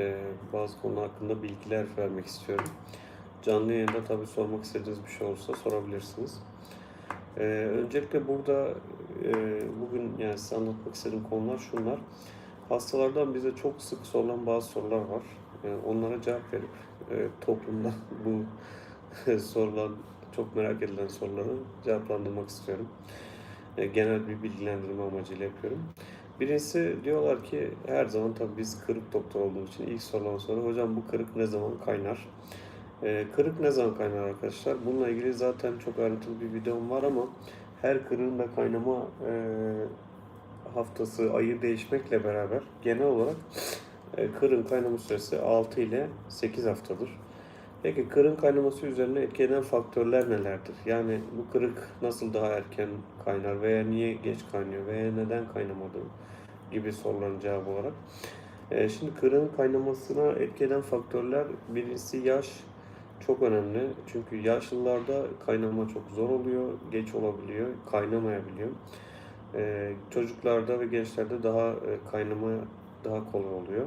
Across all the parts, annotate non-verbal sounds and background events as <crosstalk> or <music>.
e, bazı konu hakkında bilgiler vermek istiyorum. Canlı yayında tabii sormak istediğiniz bir şey olursa sorabilirsiniz. E, öncelikle burada e, bugün yani size anlatmak istediğim konular şunlar. Hastalardan bize çok sık sorulan bazı sorular var. E, onlara cevap verip e, toplumda <laughs> bu <laughs> sorulan, çok merak edilen soruları cevaplandırmak istiyorum. E, genel bir bilgilendirme amacıyla yapıyorum. Birincisi diyorlar ki her zaman tabii biz kırık doktor olduğumuz için ilk sorulan soru hocam bu kırık ne zaman kaynar? E, kırık ne zaman kaynar arkadaşlar? Bununla ilgili zaten çok ayrıntılı bir videom var ama her kırığın da kaynama e, haftası, ayı değişmekle beraber genel olarak e, kırın kaynama süresi 6 ile 8 haftadır. Peki kırın kaynaması üzerine etki faktörler nelerdir? Yani bu kırık nasıl daha erken kaynar veya niye geç kaynıyor veya neden kaynamadı gibi soruların cevabı olarak. E, şimdi kırığın kaynamasına etki faktörler birincisi yaş çok önemli. Çünkü yaşlılarda kaynama çok zor oluyor, geç olabiliyor, kaynamayabiliyor. E, çocuklarda ve gençlerde daha e, kaynama daha kolay oluyor.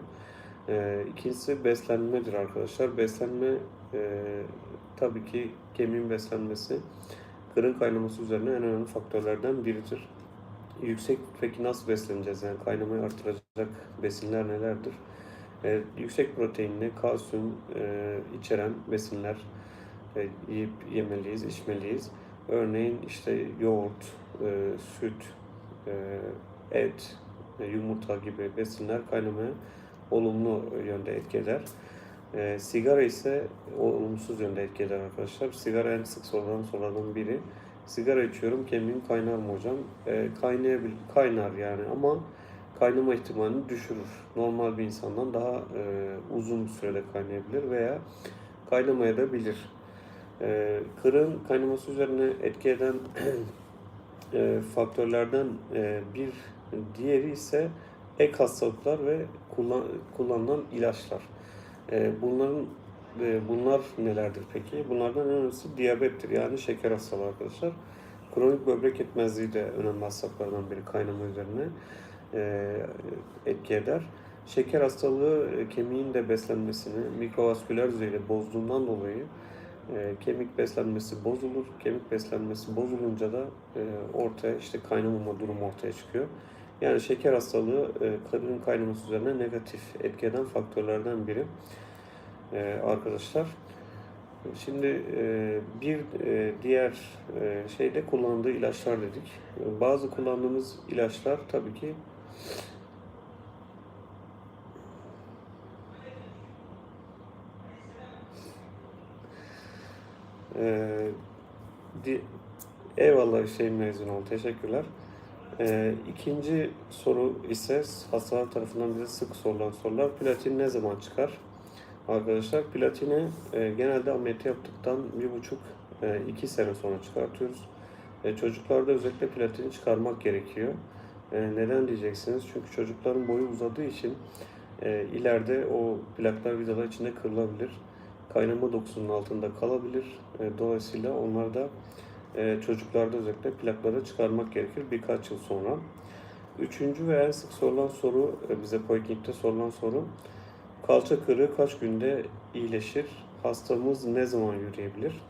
E, ikincisi beslenmedir arkadaşlar. Beslenme e, tabii ki kemiğin beslenmesi kırın kaynaması üzerine en önemli faktörlerden biridir. Yüksek peki nasıl besleneceğiz? Yani kaynamayı artıracak besinler nelerdir? E, yüksek proteinli, kalsiyum e, içeren besinler e, yiyip yemeliyiz, içmeliyiz. Örneğin işte yoğurt, e, süt, e, et, e, yumurta gibi besinler kaynamaya olumlu yönde etki eder. E, sigara ise olumsuz yönde etki arkadaşlar. Sigara en sık sorulan sorulardan biri. Sigara içiyorum, kemiğim kaynar mı hocam? E, kaynayabilir, kaynar yani ama kaynama ihtimalini düşürür. Normal bir insandan daha e, uzun sürede kaynayabilir veya kaynamaya da bilir. E, kırın kaynaması üzerine etki eden <clears throat> e, faktörlerden e, bir diğeri ise ek hastalıklar ve kullan, kullanılan ilaçlar. E, bunların e, bunlar nelerdir peki? Bunlardan en önemlisi diyabettir yani şeker hastalığı arkadaşlar. Kronik böbrek yetmezliği de önemli hastalıklardan biri kaynama üzerine e, etki eder. Şeker hastalığı e, kemiğin de beslenmesini mikrovasküler düzeyde bozduğundan dolayı kemik beslenmesi bozulur. Kemik beslenmesi bozulunca da e, ortaya işte kaynamama durumu ortaya çıkıyor. Yani şeker hastalığı e, kadının kaynaması üzerine negatif etki eden faktörlerden biri e, arkadaşlar. Şimdi e, bir diğer şeyde kullandığı ilaçlar dedik. Bazı kullandığımız ilaçlar tabii ki eyvallah Hüseyin mezun oldu. Teşekkürler. E, ikinci soru ise hastalar tarafından bize sık sorulan sorular. Platin ne zaman çıkar? Arkadaşlar platini e, genelde ameliyat yaptıktan bir buçuk e, iki sene sonra çıkartıyoruz. E, çocuklarda özellikle platini çıkarmak gerekiyor. E, neden diyeceksiniz? Çünkü çocukların boyu uzadığı için e, ileride o plaklar vidalar içinde kırılabilir. Kaynama dokusunun altında kalabilir. E, dolayısıyla onlar da e, çocuklarda özellikle plakları çıkarmak gerekir birkaç yıl sonra. Üçüncü ve en sık sorulan soru, e, bize Poiking'de sorulan soru, kalça kırığı kaç günde iyileşir? Hastamız ne zaman yürüyebilir?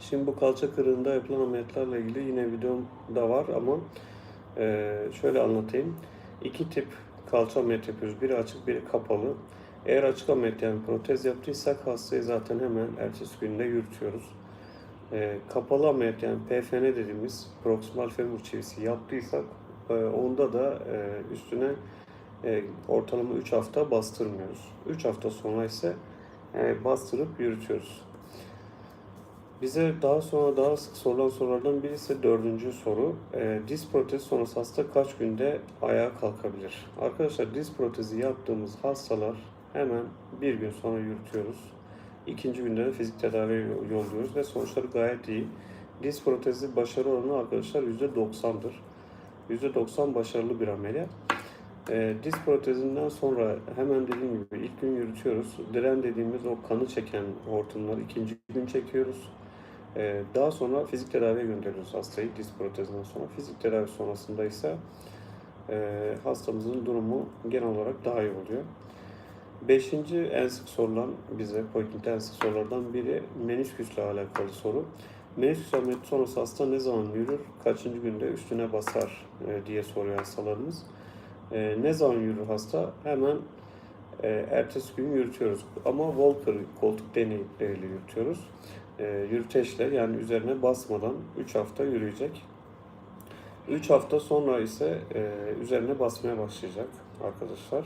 Şimdi bu kalça kırığında yapılan ameliyatlarla ilgili yine videom da var ama e, şöyle anlatayım. İki tip kalça ameliyatı yapıyoruz. Biri açık, biri kapalı. Eğer açık ameliyat yani protez yaptıysak hastayı zaten hemen ertesi günde yürütüyoruz. E, kapalı ameliyat yani PFN dediğimiz proksimal femur çivisi yaptıysak e, onda da e, üstüne e, ortalama 3 hafta bastırmıyoruz. 3 hafta sonra ise e, bastırıp yürütüyoruz. Bize daha sonra daha sık sorulan sorulardan biri ise dördüncü soru. E, diz protezi sonrası hasta kaç günde ayağa kalkabilir? Arkadaşlar diz protezi yaptığımız hastalar hemen bir gün sonra yürütüyoruz. İkinci günde de fizik tedavi yolluyoruz ve sonuçları gayet iyi. Diz protezi başarı oranı arkadaşlar %90'dır. %90 başarılı bir ameliyat. E, diz protezinden sonra hemen dediğim gibi ilk gün yürütüyoruz. Diren dediğimiz o kanı çeken hortumları ikinci gün çekiyoruz. E, daha sonra fizik tedaviye gönderiyoruz hastayı diz protezinden sonra. Fizik tedavi sonrasında ise e, hastamızın durumu genel olarak daha iyi oluyor. Beşinci en sık sorulan bize, Poikint'te en sık sorulardan biri menisküsle alakalı soru. Menisküs ameliyatı sonrası hasta ne zaman yürür, kaçıncı günde üstüne basar e, diye soruyor hastalarımız. E, ne zaman yürür hasta? Hemen e, ertesi gün yürütüyoruz. Ama Walker koltuk deneyiyle yürütüyoruz. E, yürüteçle yani üzerine basmadan 3 hafta yürüyecek. 3 hafta sonra ise e, üzerine basmaya başlayacak arkadaşlar.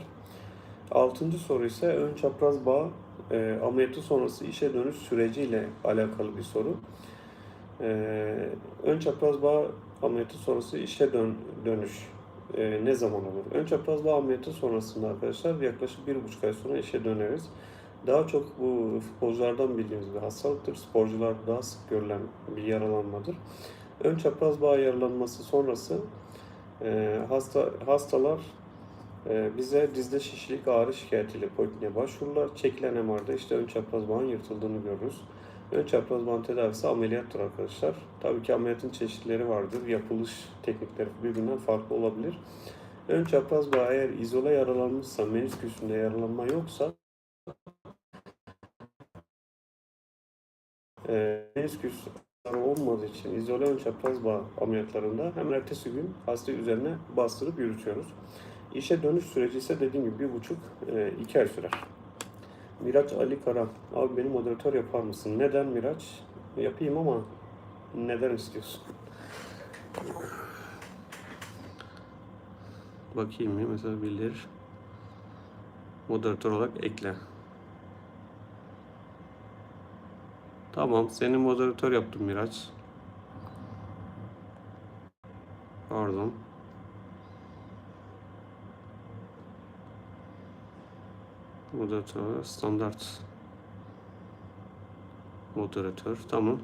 Altıncı soru ise ön çapraz bağ e, ameliyatı sonrası işe dönüş süreciyle alakalı bir soru. E, ön çapraz bağ ameliyatı sonrası işe dön, dönüş e, ne zaman olur? Ön çapraz bağ ameliyatı sonrasında arkadaşlar yaklaşık bir buçuk ay sonra işe döneriz. Daha çok bu futbolculardan bildiğimiz bir hastalıktır. Sporcular daha sık görülen bir yaralanmadır. Ön çapraz bağ yaralanması sonrası e, hasta hastalar bize dizde şişlik ağrı şikayetiyle polikliniğe başvururlar. Çekilen MR'da işte ön çapraz bağın yırtıldığını görürüz. Ön çapraz bağın tedavisi ameliyattır arkadaşlar. Tabii ki ameliyatın çeşitleri vardır. Yapılış teknikleri birbirinden farklı olabilir. Ön çapraz bağ eğer izole yaralanmışsa, menisküsünde yaralanma yoksa e, menisküs olmadığı için izole ön çapraz bağ ameliyatlarında hemen ertesi gün hasta üzerine bastırıp yürütüyoruz. İşe dönüş süreci ise dediğim gibi bir buçuk, e, iki ay sürer. Miraç Ali Kara, abi beni moderatör yapar mısın? Neden Miraç? Yapayım ama neden istiyorsun? Bakayım ya mesela bildir. Moderatör olarak ekle. Tamam seni moderatör yaptım Miraç. Pardon. Moderatör, standart moderatör. Tamam.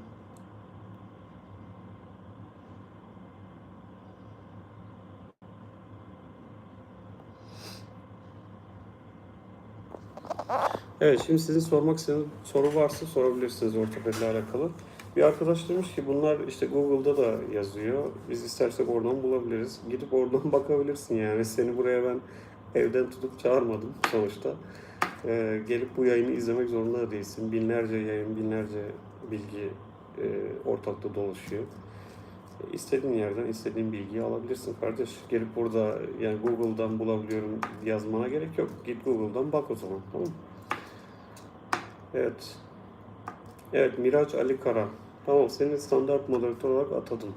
Evet, şimdi sizin sormak istediğiniz soru varsa sorabilirsiniz ortopediyle alakalı. Bir arkadaş demiş ki bunlar işte Google'da da yazıyor. Biz istersek oradan bulabiliriz. Gidip oradan <laughs> bakabilirsin yani. Seni buraya ben evden tutup çağırmadım sonuçta. Ee, gelip bu yayını izlemek zorunda da değilsin. Binlerce yayın, binlerce bilgi e, ortalıkta dolaşıyor. İstediğin yerden istediğin bilgiyi alabilirsin kardeş. Gelip burada yani Google'dan bulabiliyorum yazmana gerek yok. Git Google'dan bak o zaman tamam? Evet. Evet Miraç Ali Kara. Tamam seni standart moderatör olarak atadım.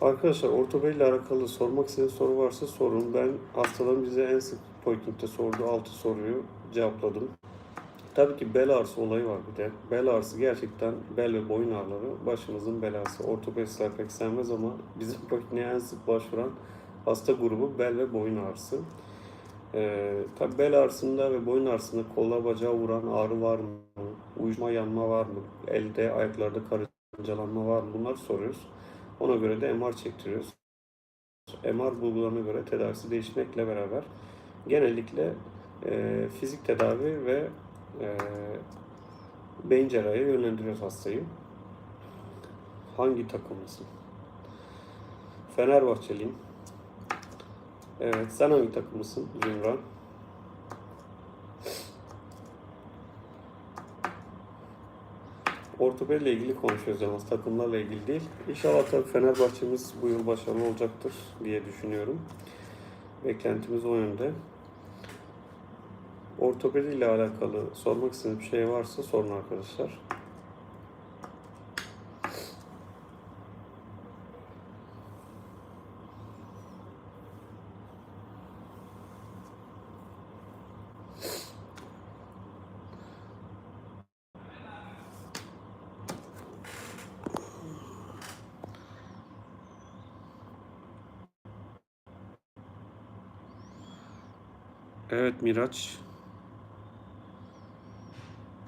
Arkadaşlar ortopedi ile alakalı sormak istediğiniz soru varsa sorun. Ben hastaların bize en sık Poikint'te sorduğu 6 soruyu cevapladım. Tabii ki bel ağrısı olayı var bir de. Bel ağrısı gerçekten bel ve boyun ağrıları başımızın belası. Ortopedistler pek sevmez ama bizim <laughs> Poikint'e en sık başvuran hasta grubu bel ve boyun ağrısı. Ee, tabii bel ağrısında ve boyun ağrısında kolla bacağı vuran ağrı var mı? Uyuşma yanma var mı? Elde ayaklarda karıncalanma var mı? Bunları soruyoruz. Ona göre de MR çektiriyoruz. MR bulgularına göre tedavisi değişmekle beraber genellikle e, fizik tedavi ve e, beyin cerrahiye yönlendiriyoruz hastayı. Hangi takımlısın? Fenerbahçeliyim. Evet, sen hangi takımlısın Zümra? Ortopediyle ilgili konuşuyoruz yalnız takımlarla ilgili değil. İnşallah tabii Fenerbahçe'miz bu yıl başarılı olacaktır diye düşünüyorum. Beklentimiz o yönde. Ortopedi ile alakalı sormak istediğiniz bir şey varsa sorun arkadaşlar. Evet Miraç.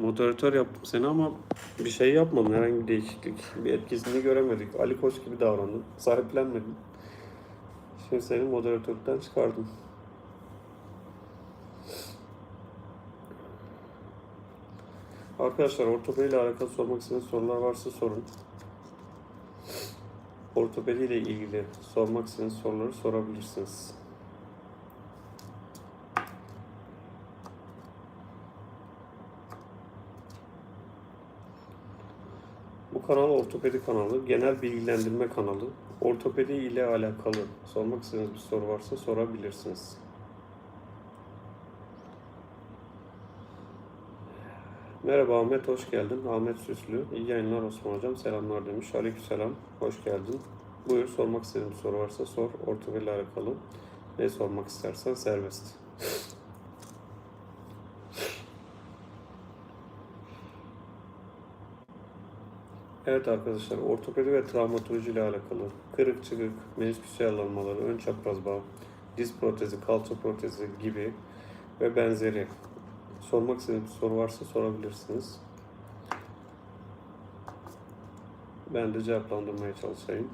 Moderatör yaptım seni ama bir şey yapmadın. Herhangi bir değişiklik, bir etkisini göremedik. Ali Koç gibi davrandın. Sahiplenmedin. Şimdi seni moderatörlükten çıkardım. Arkadaşlar ortopedi ile alakalı sormak istediğiniz sorular varsa sorun. Ortopedi ile ilgili sormak istediğiniz soruları sorabilirsiniz. Kanal ortopedi kanalı, genel bilgilendirme kanalı. Ortopedi ile alakalı sormak istediğiniz bir soru varsa sorabilirsiniz. Merhaba Ahmet, hoş geldin. Ahmet Süslü. İyi yayınlar Osman Hocam. Selamlar demiş. Aleykümselam. Hoş geldin. Buyur sormak istediğin soru varsa sor. Ortopedi ile alakalı. Ne sormak istersen serbest. Evet arkadaşlar, ortopedi ve travmatoloji ile alakalı kırık çıkık, menisküs yaralanmaları, ön çapraz bağ, diz protezi, kalça protezi gibi ve benzeri sormak istediğiniz bir soru varsa sorabilirsiniz. Ben de cevaplandırmaya çalışayım.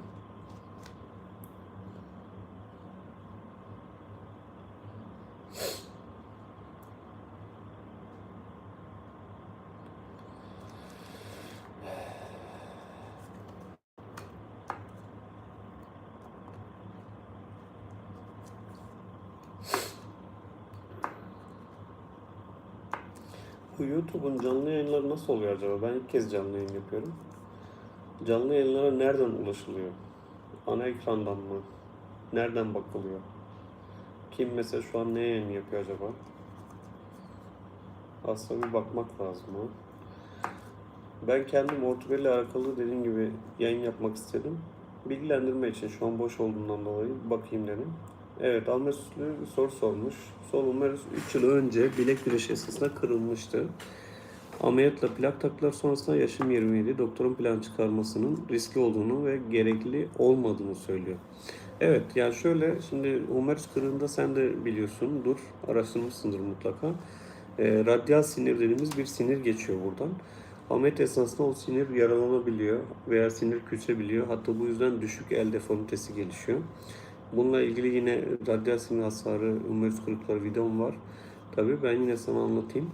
Bu YouTube'un canlı yayınları nasıl oluyor acaba? Ben ilk kez canlı yayın yapıyorum. Canlı yayınlara nereden ulaşılıyor? Ana ekrandan mı? Nereden bakılıyor? Kim mesela şu an ne yayın yapıyor acaba? Aslında bir bakmak lazım ha. Ben kendim ortopediyle alakalı dediğim gibi yayın yapmak istedim. Bilgilendirme için şu an boş olduğundan dolayı bakayım dedim. Evet Ahmet Süslü soru sormuş. Sol humerus 3 yıl önce bilek güreşi esnasında kırılmıştı. Ameliyatla plak taktılar sonrasında yaşım 27. Doktorun plan çıkarmasının riskli olduğunu ve gerekli olmadığını söylüyor. Evet yani şöyle şimdi humerus kırığında sen de biliyorsundur, araştırmışsındır mutlaka. E, radyal sinir dediğimiz bir sinir geçiyor buradan. Ameliyat esnasında o sinir yaralanabiliyor veya sinir küsebiliyor. Hatta bu yüzden düşük el deformitesi gelişiyor. Bununla ilgili yine radyal sinir hasarı, humerus kırıkları videom var. Tabii ben yine sana anlatayım.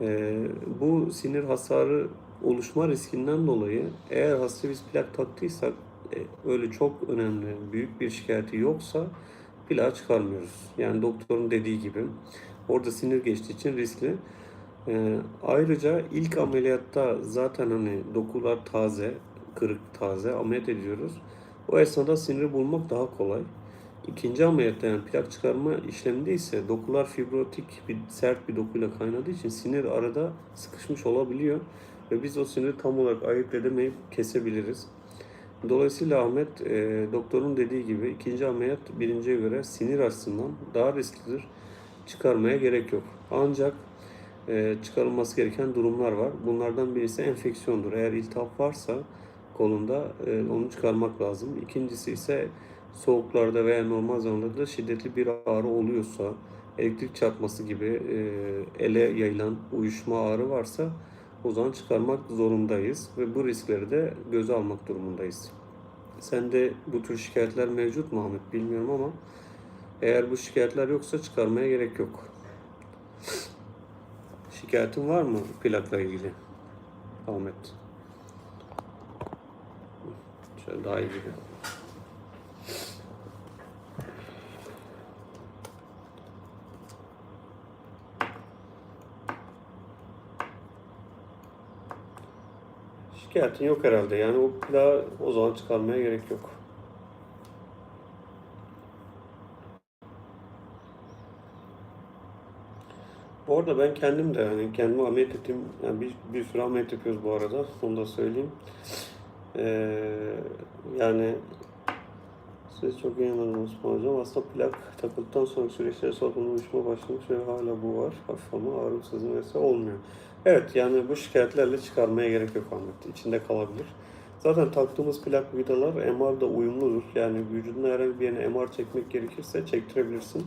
Ee, bu sinir hasarı oluşma riskinden dolayı eğer hasta biz plak taktıysak e, öyle çok önemli, büyük bir şikayeti yoksa plak çıkarmıyoruz. Yani doktorun dediği gibi orada sinir geçtiği için riskli. Ee, ayrıca ilk ameliyatta zaten hani dokular taze, kırık taze ameliyat ediyoruz. O esnada siniri bulmak daha kolay. İkinci ameliyatta yani plak çıkarma işleminde ise dokular fibrotik bir sert bir dokuyla kaynadığı için sinir arada sıkışmış olabiliyor ve biz o siniri tam olarak ayırt edemeyip kesebiliriz. Dolayısıyla Ahmet e, doktorun dediği gibi ikinci ameliyat birinciye göre sinir açısından daha risklidir. Çıkarmaya gerek yok. Ancak e, çıkarılması gereken durumlar var. Bunlardan birisi enfeksiyondur. Eğer iltihap varsa kolunda e, onu çıkarmak lazım. İkincisi ise soğuklarda veya normal zamanlarda şiddetli bir ağrı oluyorsa, elektrik çarpması gibi e, ele yayılan uyuşma ağrı varsa o zaman çıkarmak zorundayız ve bu riskleri de göze almak durumundayız. Sende bu tür şikayetler mevcut mu Ahmet bilmiyorum ama eğer bu şikayetler yoksa çıkarmaya gerek yok. Şikayetin var mı plakla ilgili Ahmet? Şöyle daha iyi gibi. Şikayetin yok herhalde. Yani o plağı o zaman çıkarmaya gerek yok. Bu arada ben kendim de yani kendimi ameliyat ettim. Yani bir, bir sürü ameliyat yapıyoruz bu arada. Onu da söyleyeyim. Ee, yani siz çok iyi anladınız Hocam. Aslında plak takıldıktan sonra süreçte sorunlu uyuşma başlamış ve hala bu var. Hafif ama ağrım sızım olmuyor. Evet yani bu şikayetlerle çıkarmaya gerek yok Ahmet. İçinde kalabilir. Zaten taktığımız plak vidalar MR'da uyumludur. Yani vücuduna herhangi bir yerine MR çekmek gerekirse çektirebilirsin.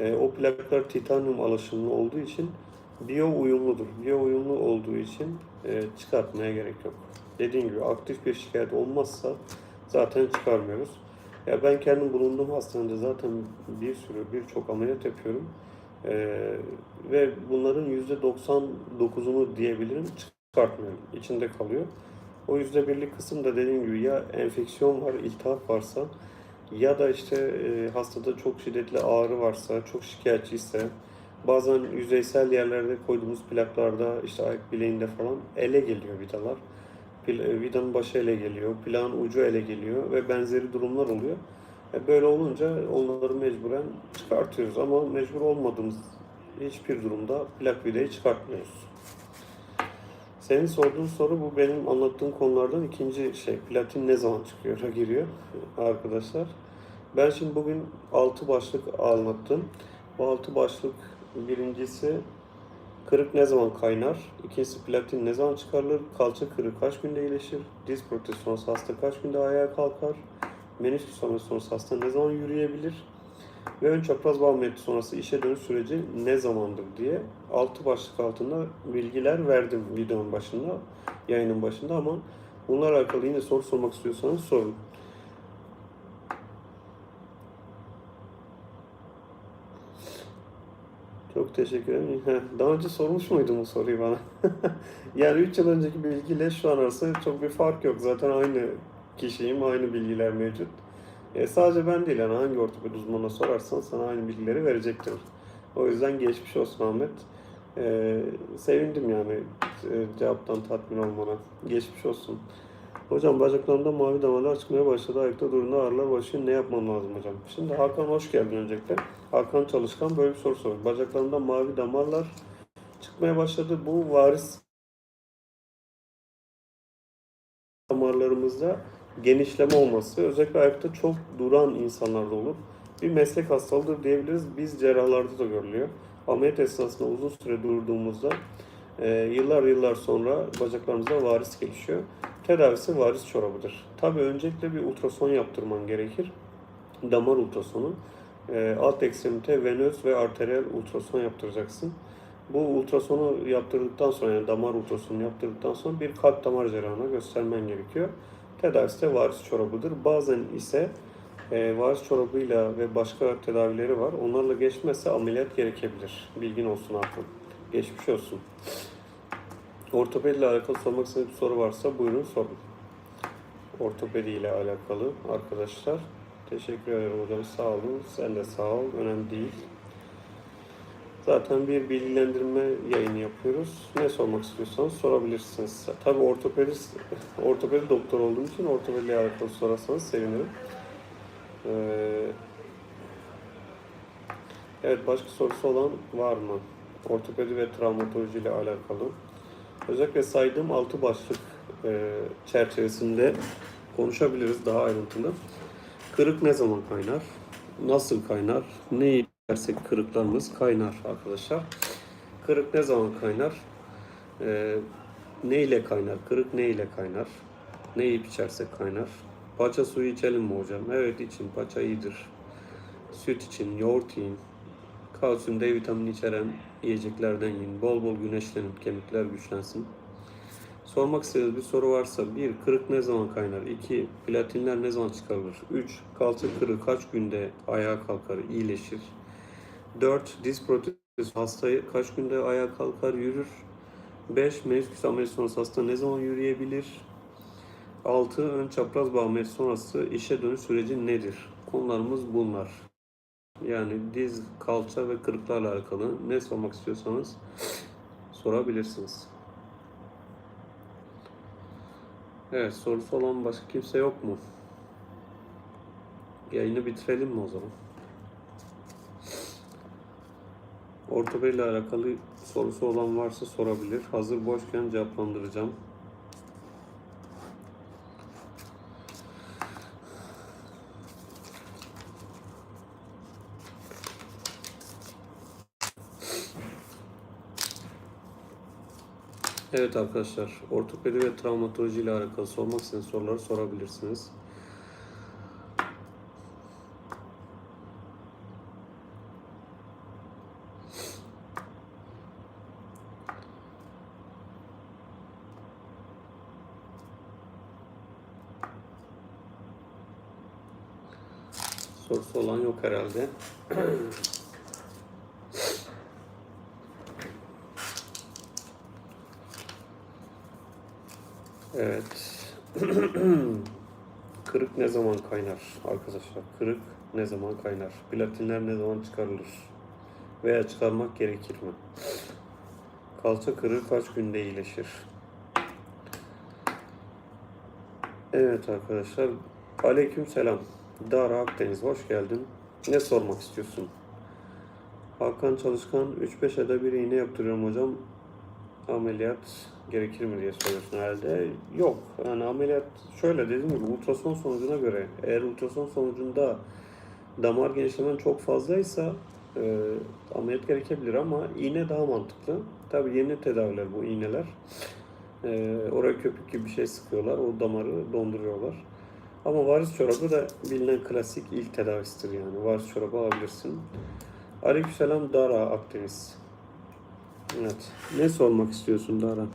Ee, o plaklar titanyum alaşımlı olduğu için biyo uyumludur. Biyo uyumlu olduğu için e, çıkartmaya gerek yok. Dediğim gibi aktif bir şikayet olmazsa zaten çıkarmıyoruz. Ya ben kendim bulunduğum hastanede zaten bir sürü birçok ameliyat yapıyorum. Ee, ve bunların %99'unu diyebilirim çıkartmıyorum. İçinde kalıyor. O %1'lik kısım da dediğim gibi ya enfeksiyon var, iltihap varsa ya da işte e, hastada çok şiddetli ağrı varsa, çok şikayetçiyse bazen yüzeysel yerlerde koyduğumuz plaklarda işte ayak bileğinde falan ele geliyor vidalar. vidanın başı ele geliyor, plağın ucu ele geliyor ve benzeri durumlar oluyor. E, böyle olunca onları mecburen çıkartıyoruz ama mecbur olmadığımız hiçbir durumda plak vidayı çıkartmıyoruz. Senin sorduğun soru bu benim anlattığım konulardan ikinci şey. Platin ne zaman çıkıyor giriyor arkadaşlar. Ben şimdi bugün 6 başlık anlattım. Bu 6 başlık birincisi kırık ne zaman kaynar? İkincisi platin ne zaman çıkarılır? Kalça kırığı kaç günde iyileşir? Diz protezi sonrası hasta kaç günde ayağa kalkar? Menisküs ameliyatı sonrası hasta ne zaman yürüyebilir? Ve ön çapraz bağ ameliyatı sonrası işe dönüş süreci ne zamandır diye 6 başlık altında bilgiler verdim videonun başında, yayının başında ama bunlarla alakalı yine soru sormak istiyorsanız sorun. Çok teşekkür ederim. Daha önce sormuş muydun bu soruyu bana? <laughs> yani 3 yıl önceki bilgiyle şu an arasında çok bir fark yok. Zaten aynı kişiyim, aynı bilgiler mevcut. E, sadece ben değil yani hangi ortoped uzmanına sorarsan sana aynı bilgileri verecektir. O yüzden geçmiş olsun Ahmet. E, sevindim yani e, cevaptan tatmin olmana. Geçmiş olsun. Hocam bacaklarımda mavi damarlar çıkmaya başladı. Ayakta durduğunda ağrılar başlıyor. Ne yapmam lazım hocam? Şimdi Hakan hoş geldin öncelikle. Hakan Çalışkan böyle bir soru soruyor. Bacaklarımda mavi damarlar çıkmaya başladı. Bu varis damarlarımızda genişleme olması özellikle ayakta çok duran insanlarda olur. Bir meslek hastalığıdır diyebiliriz. Biz cerrahlarda da görülüyor. Ameliyat esnasında uzun süre durduğumuzda e, yıllar yıllar sonra bacaklarımızda varis gelişiyor. Tedavisi varis çorabıdır. Tabii öncelikle bir ultrason yaptırman gerekir. Damar ultrasonu. E, alt ekstremite venöz ve arteriyel ultrason yaptıracaksın. Bu ultrasonu yaptırdıktan sonra yani damar ultrasonu yaptırdıktan sonra bir kalp damar cerrahına göstermen gerekiyor. Tedavisi de varis çorabıdır. Bazen ise e, varis çorabıyla ve başka tedavileri var. Onlarla geçmezse ameliyat gerekebilir. Bilgin olsun artık. Geçmiş olsun. Ortopedi ile alakalı sormak istediğiniz bir soru varsa buyurun sorun. Ortopedi ile alakalı arkadaşlar. Teşekkür ederim hocam. Sağ olun. Sen de sağ ol. Önemli değil. Zaten bir bilgilendirme yayını yapıyoruz. Ne sormak istiyorsanız sorabilirsiniz. Tabii ortopedi, <laughs> ortopedi doktor olduğum için ortopedi ile alakalı sorarsanız sevinirim. Ee, evet başka sorusu olan var mı? Ortopedi ve travmatoloji ile alakalı. Özellikle saydığım altı başlık e, çerçevesinde konuşabiliriz daha ayrıntılı. Kırık ne zaman kaynar? Nasıl kaynar? Ne yersek kırıklarımız kaynar arkadaşlar. Kırık ne zaman kaynar? Ee, ne ile kaynar? Kırık ne ile kaynar? Ne yiyip içersek kaynar? Paça suyu içelim mi hocam? Evet için paça iyidir. Süt için, yoğurt yiyin. Kalsiyum, D vitamini içeren yiyeceklerden yiyin. Bol bol güneşlenin, kemikler güçlensin. Sormak istediğiniz bir soru varsa 1. Kırık ne zaman kaynar? 2. Platinler ne zaman çıkarılır? 3. Kalça kırığı kaç günde ayağa kalkar, iyileşir? 4. Diz protezi hastayı kaç günde ayağa kalkar, yürür? 5. Menisküs ameliyatı sonrası hasta ne zaman yürüyebilir? 6. Ön çapraz bağ ameliyatı sonrası işe dönüş süreci nedir? Konularımız bunlar. Yani diz, kalça ve kırıklarla alakalı ne sormak istiyorsanız sorabilirsiniz. Evet, sorusu olan başka kimse yok mu? Yayını bitirelim mi o zaman? Ortopedi ile alakalı sorusu olan varsa sorabilir. Hazır boşken cevaplandıracağım. Evet arkadaşlar, ortopedi ve travmatoloji ile alakalı sormak istediğiniz soruları sorabilirsiniz. Sorusu olan yok herhalde. <clears throat> Evet. <clears throat> Kırık ne zaman kaynar arkadaşlar? Kırık ne zaman kaynar? Platinler ne zaman çıkarılır? Veya çıkarmak gerekir mi? Kalça kırığı kaç günde iyileşir? Evet arkadaşlar. Aleyküm selam. Dara Akdeniz hoş geldin. Ne sormak istiyorsun? Hakan Çalışkan 3-5 ayda bir iğne yaptırıyorum hocam. Ameliyat gerekir mi diye soruyorsun herhalde. Yok. Yani ameliyat şöyle dediğim gibi ultrason sonucuna göre eğer ultrason sonucunda damar genişlemen çok fazlaysa e, ameliyat gerekebilir ama iğne daha mantıklı. Tabii yeni tedaviler bu iğneler. E, oraya köpük gibi bir şey sıkıyorlar. O damarı donduruyorlar. Ama varis çorabı da bilinen klasik ilk tedavisidir yani. Varis çorabı alabilirsin. Aleykümselam Dara Akdeniz. Evet. Ne sormak istiyorsun Dara?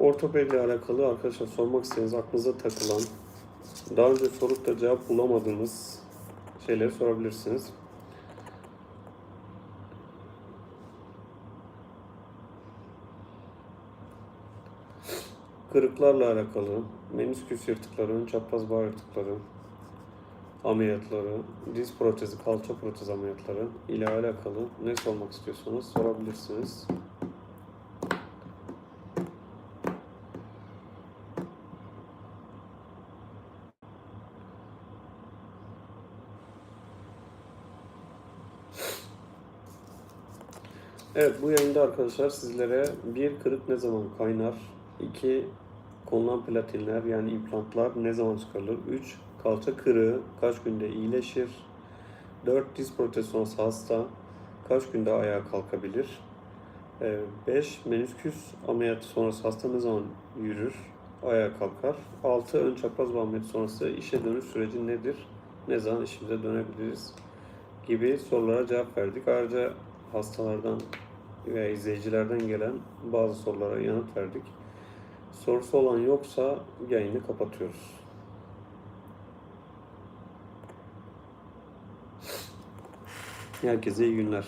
Ortopediyle alakalı arkadaşlar sormak istediğiniz aklınıza takılan daha önce sorup da cevap bulamadığınız şeyleri sorabilirsiniz. Kırıklarla alakalı, menisküs yırtıkları, çapraz bağ yırtıkları, ameliyatları, diz protezi, kalça protezi ameliyatları ile alakalı ne sormak istiyorsanız sorabilirsiniz. Evet bu yayında arkadaşlar sizlere bir kırık ne zaman kaynar, iki konulan platinler yani implantlar ne zaman çıkarılır, üç kalça kırığı kaç günde iyileşir, dört diz protezi sonrası hasta kaç günde ayağa kalkabilir, 5 menisküs ameliyatı sonrası hasta ne zaman yürür, ayağa kalkar, 6 ön çapraz bağ ameliyatı sonrası işe dönüş süreci nedir, ne zaman işimize dönebiliriz? Gibi sorulara cevap verdik. Ayrıca hastalardan ve izleyicilerden gelen bazı sorulara yanıt verdik. Sorusu olan yoksa yayını kapatıyoruz. Herkese iyi günler.